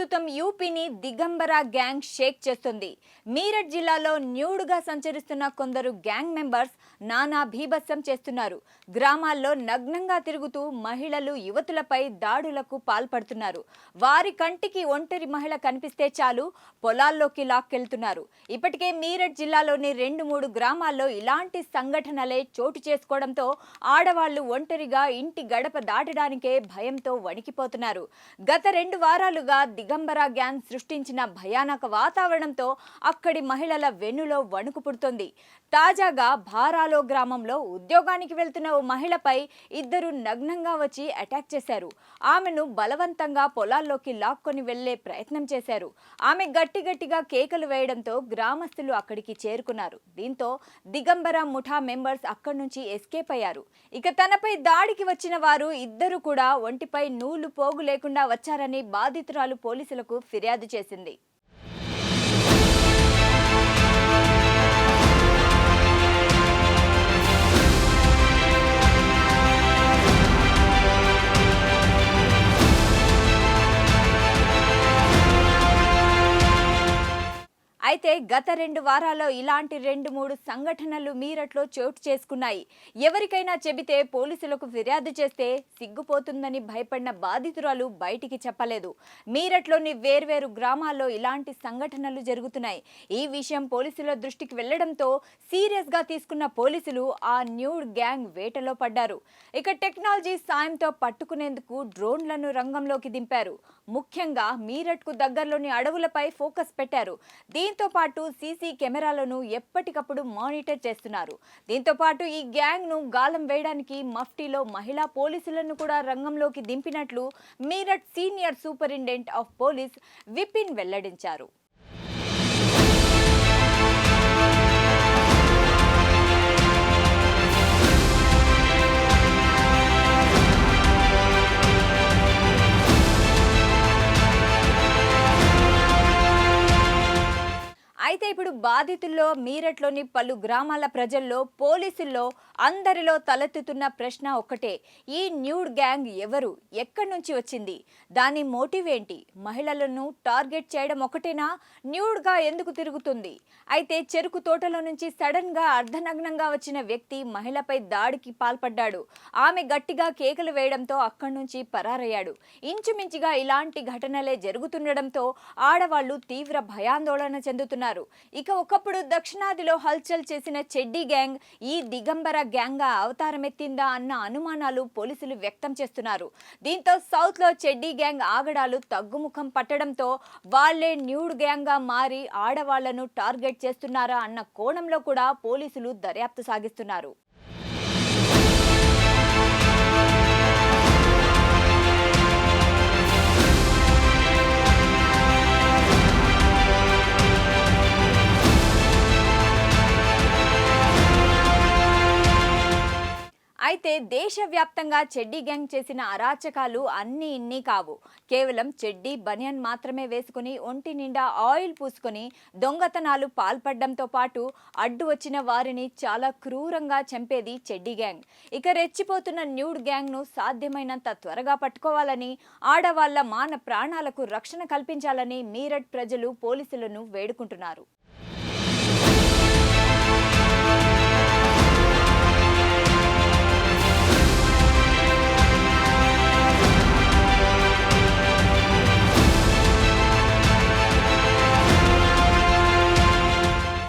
ప్రస్తుతం యూపీని దిగంబర గ్యాంగ్ షేక్ చేస్తుంది. మీరట్ జిల్లాలో న్యూడ్గా సంచరిస్తున్న కొందరు గ్యాంగ్ మెంబర్స్ నానా భీభత్సం చేస్తున్నారు. గ్రామాల్లో నగ్నంగా తిరుగుతూ మహిళలు యువతులపై దాడులకు పాల్పడుతున్నారు. వారి కంటికి ఒంటరి మహిళ కనిపిస్తే చాలు పొలాల్లోకి లాక్కెళ్తున్నారు. ఇప్పటికే మీరట్ జిల్లాలోని రెండు మూడు గ్రామాల్లో ఇలాంటి సంఘటనలే చోటు చేసుకోవడంతో ఆడవాళ్ళు ఒంటరిగా ఇంటి గడప దాటడానికే భయంతో వణికిపోతున్నారు. గత రెండు వారాలుగా దిగంబర గ్యాంగ్ సృష్టించిన భయానక వాతావరణంతో అక్కడి మహిళల వెన్నులో వణుకు పుడుతోంది. తాజాగా భారాలో గ్రామంలో ఉద్యోగానికి వెళ్తున్న ఓ మహిళపై ఇద్దరు నగ్నంగా వచ్చి అటాక్ చేశారు. ఆమెను బలవంతంగా పొలాల్లోకి లాక్కొని వెళ్ళే ప్రయత్నం చేశారు. ఆమె గట్టి గట్టిగా కేకలు వేయడంతో గ్రామస్తులు అక్కడికి చేరుకున్నారు. దీంతో దిగంబర ముఠా మెంబర్స్ అక్కడి నుంచి ఎస్కేప్ అయ్యారు. ఇక తనపై దాడికి వచ్చిన వారు ఇద్దరు కూడా ఒంటిపై నూలు పోగు లేకుండా వచ్చారని బాధితురాలు పోలీసులకు ఫిర్యాదు చేసింది. అయితే గత రెండు వారాల్లో ఇలాంటి రెండు మూడు సంఘటనలు మీరట్లో చోటు చేసుకున్నాయి. ఎవరికైనా చెబితే పోలీసులకు ఫిర్యాదు చేస్తే సిగ్గుపోతుందని భయపడిన బాధితురాలు బయటికి చెప్పలేదు. మీరట్లోని వేర్వేరు గ్రామాల్లో ఇలాంటి సంఘటనలు జరుగుతున్నాయి. ఈ విషయం పోలీసుల దృష్టికి వెళ్ళడంతో సీరియస్గా తీసుకున్న పోలీసులు ఆ న్యూడ్ గ్యాంగ్ వేటలో పడ్డారు. ఇక టెక్నాలజీ సాయంతో పట్టుకునేందుకు డ్రోన్లను రంగంలోకి దింపారు. ముఖ్యంగా మీరట్కు దగ్గరలోని అడవులపై ఫోకస్ పెట్టారు. దీంతో పాటు సీసీ కెమెరాలను ఎప్పటికప్పుడు మానిటర్ చేస్తున్నారు. దీంతో పాటు ఈ గ్యాంగ్ను గాలం వేయడానికి మఫ్టీలో మహిళా పోలీసులను కూడా రంగంలోకి దింపినట్లు Meerut senior superintendent of police Vipin వెల్లడించారు. బాధితుల్లో మీరట్లోని పలు గ్రామాల ప్రజల్లో పోలీసుల్లో అందరిలో తలెత్తుతున్న ప్రశ్న ఒక్కటే ఈ న్యూడ్ గ్యాంగ్ ఎవరు? ఎక్కడి నుంచి వచ్చింది? దాని మోటివ్ ఏంటి? మహిళలను టార్గెట్ చేయడం ఒకటేనా? న్యూడ్గా ఎందుకు తిరుగుతుంది? అయితే చెరుకు తోటలో నుంచి సడన్గా అర్ధనగ్నంగా వచ్చిన వ్యక్తి మహిళపై దాడికి పాల్పడ్డాడు. ఆమె గట్టిగా కేకలు వేయడంతో అక్కడి నుంచి పరారయ్యాడు. ఇంచుమించుగా ఇలాంటి ఘటనలే జరుగుతుండడంతో ఆడవాళ్ళు తీవ్ర భయాందోళన చెందుతున్నారు. ఇక ఒకప్పుడు దక్షిణాదిలో హల్చల్ చేసిన చెడ్డీ గ్యాంగ్ ఈ దిగంబర గ్యాంగ్ అవతారమెత్తిందా అన్న అనుమానాలు పోలీసులు వ్యక్తం చేస్తున్నారు. దీంతో సౌత్లో చెడ్డీ గ్యాంగ్ ఆగడాలు తగ్గుముఖం పట్టడంతో వాళ్ళే న్యూడ్ గ్యాంగ్గా మారి ఆడవాళ్ళను టార్గెట్ చేస్తున్నారా అన్న కోణంలో కూడా పోలీసులు దర్యాప్తు సాగిస్తున్నారు. అయితే దేశవ్యాప్తంగా చెడ్డీ గ్యాంగ్ చేసిన అరాచకాలు అన్ని ఇన్ని కావు. కేవలం చెడ్డీ బనియన్ మాత్రమే వేసుకుని ఒంటి నిండా ఆయిల్ పూసుకొని దొంగతనాలు పాల్పడడంతో పాటు అడ్డు వచ్చిన వారిని చాలా క్రూరంగా చంపేది చెడ్డీ గ్యాంగ్. ఇక రెచ్చిపోతున్న న్యూడ్ గ్యాంగ్ను సాధ్యమైనంత త్వరగా పట్టుకోవాలని ఆడవాళ్ళ మాన ప్రాణాలకు రక్షణ కల్పించాలని మీరట్ ప్రజలు పోలీసులను వేడుకుంటున్నారు.